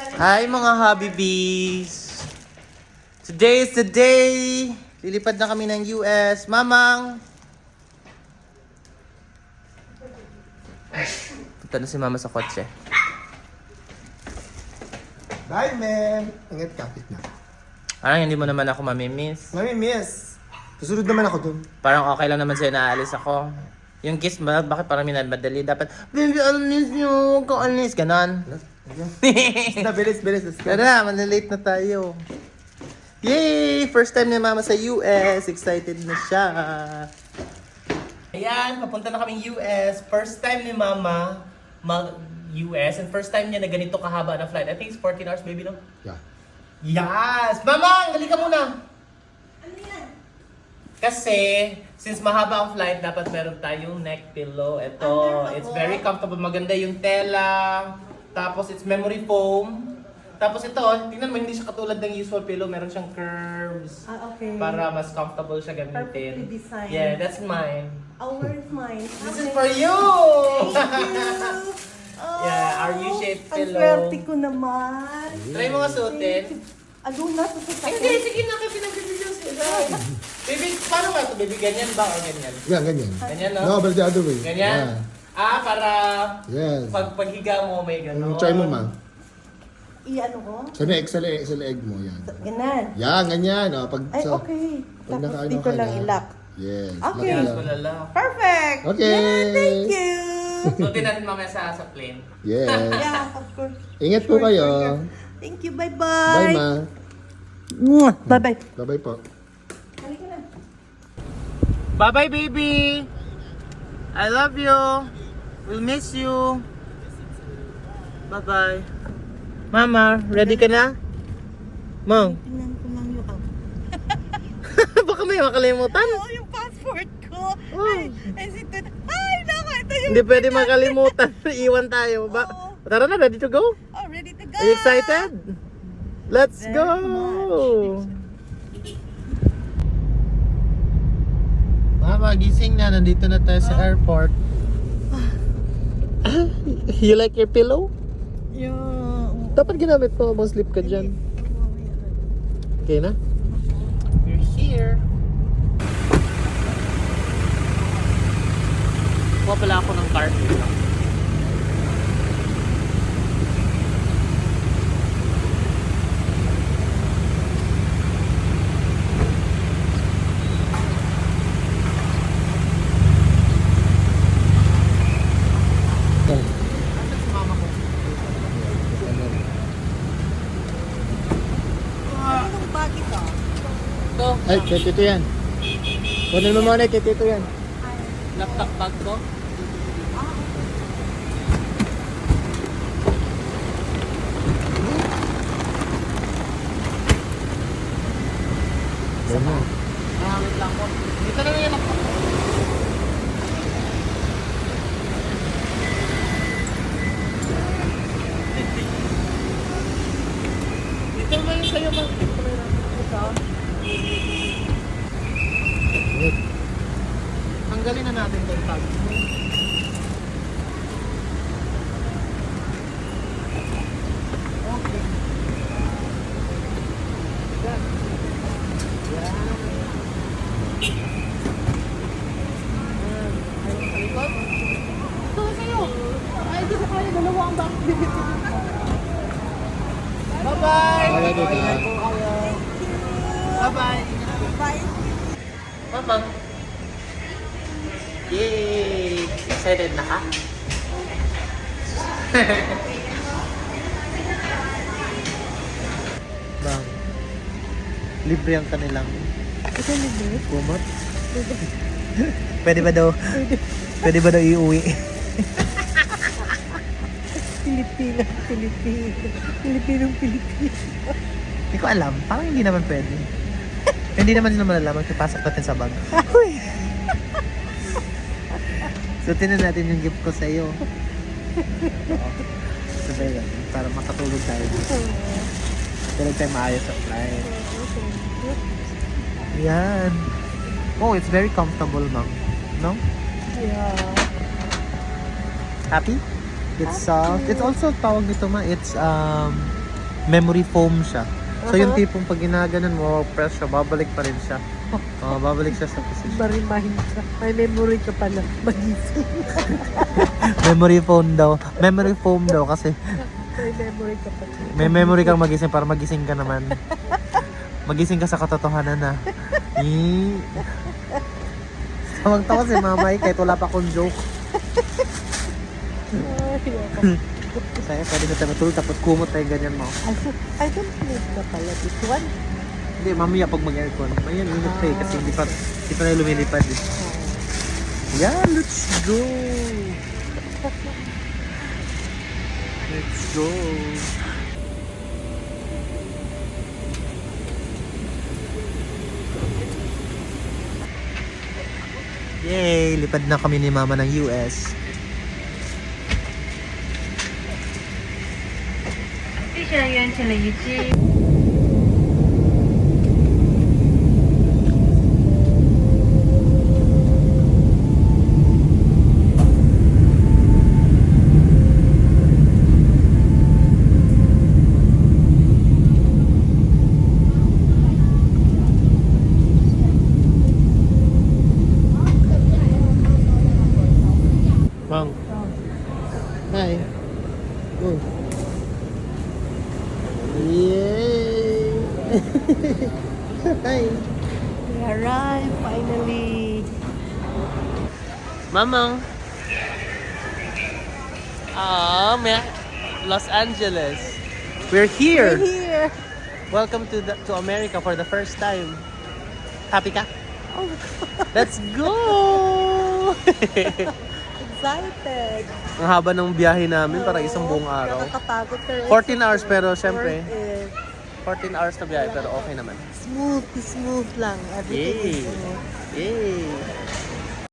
Hi mga Habibis! Today is the day! Lilipad na kami ng US. Mamang! Punta na si mama sa kotse. Bye, man! Ingat kapit na. Parang hindi mo naman ako mamimiss. Mami, miss! Susunod naman ako dun. Parang okay lang naman sa'yo na aalis ako. Yung kiss, ba, bakit parang minadali? Dapat, baby, alis nyo, huwag kang alis. Ganon. Na, bilis, bilis. Tara, malilate na tayo. Yay! First time ni Mama sa US. Excited na siya. Ayan, papunta na kaming US. First time ni Mama mag-US. And first time niya na ganito kahaba na flight. I think it's 14 hours, maybe, no? Yeah. Yes! Mama, halika muna! Kasi, since mahaba ang flight, dapat meron tayong neck pillow. Ito, it's very comfortable. Maganda yung tela. Tapos, it's memory foam. Tapos ito, tingnan mo, hindi siya katulad ng usual pillow. Meron siyang curves. Ah, okay. Para mas comfortable siya gamitin. Perfectly designed. Yeah, that's mine. Oh, where's mine? This is for you! Yeah, our U-shaped Ang pillow. swerte ko naman. Try mo nga suotin. Ano na Ay? Hindi, sige na kayo pinagbibigyan sila. Baby, paano nga ito? Baby, ganyan ba o ganyan? Yeah, ganyan. Ganyan, no? No, but the other way. Ganyan? Ah, para. Yes. pag paghiga mo may gano'n. Mm, try mo, ma. I-ano ko? Sa neck, sa leg, sa leg mo, yan. Ganan. Yan, ganyan. Oh, pag, Ay, sa, okay. pag Tapos nakaano dito ka lang na. ilak. Yes. Okay. lock Yes, lang. malala. Perfect! Okay. Yeah, thank you! Suotin natin mamaya sa, sa plane. Yes. yeah, of course. Ingat po Sure, kayo. sure. Thank you, Bye, bye-bye. ma. Mwah, Bye-bye. Bye-bye po. Halika na. Bye-bye, baby! I love you! We'll miss you! Bye-bye. Mama, ready ka na? Mom, Tingnan ko lang yung app. baka may makalimutan. Oh, yung passport ko. Oh. Ay, ay, si Tut. Ay, naka, ito yung... Hindi pwede makalimutan. Iwan tayo. Ba Oo. Tara na, ready to go? Oh, ready to go. Are you excited? Let's Very go! Mama, gising na. Nandito na tayo sa airport. You like your pillow? Yung... Dapat ginamit mo. Mag-sleep ka dyan. Okay na? We're here. Kuha pala ako ng card. Asan si mama ko? Anong bag ito? Ito, Ay, kay Tito yan. Kunin mo muna kay Tito yan. laptop bag ko. Ganyan. Ah, wait lang po. Dito na lang yung laptop ko. Dito ba yung sa'yo ba? Dito ba yung laptop ko? Tanggalin na natin itong tag. Okay. Yan. Yan. Likod. Ito sa'yo. Ay, dito kayo. Dalawa ang back. Bye-bye! Bye, Tito. Ingat po kayo. Bye-bye! Yay! Excited na ka? Bang. Libre ang kanilang Ito libre? kumot. Pwede ba daw? Pwede ba daw iuwi? Pilipino, Pilipino. Pilipinong Pilipino. Hindi ko alam. Parang hindi naman pwede. hindi naman nila malalaman kung pasok natin sa bag. So, tinan natin yung gift ko sa iyo. Sabay lang, para makatulog tayo. Tulog tayo maayos sa flight. Yan. Oh, it's very comfortable, ma'am. No? Yeah. Happy? It's soft. It's also tawag nito ma. It's um memory foam siya. So yung Uh-huh. tipong pag ginaganon mo, press siya, babalik pa rin siya. Oh, babalik siya sa position. Ma-remind ka. May memory ka pala. Magising. memory foam daw. Memory foam daw kasi May memory ka pala. may memory kang magising para magising ka naman. Magising ka sa katotohanan na. Eh. Tawag-tawa si Mama eh, kahit wala pa akong joke. Kaya pwede na tayo matulog tapos kumot tayo ganyan mo. I I don't need na pala this one. Hindi, mamaya pag mag-aircon. Mamaya lumilipad tayo kasi hindi pa, hindi pa tayo lumilipad. Eh. Yeah, let's go! Let's go! Yay! Lipad na kami ni Mama ng US. Official yun sila YouTube. Hi. We arrived finally. Mamang. Ah, man. Los Angeles. We're here. We're here. Welcome to the, to America for the first time. Happy ka? Oh, Let's go! excited. Ang haba ng biyahe namin para isang buong araw. Nakakapagod pero 14 hours pero syempre, worth it. 14 hours na biyahe pero okay naman. Smooth, smooth lang. Everything Yay! is smooth. Yay!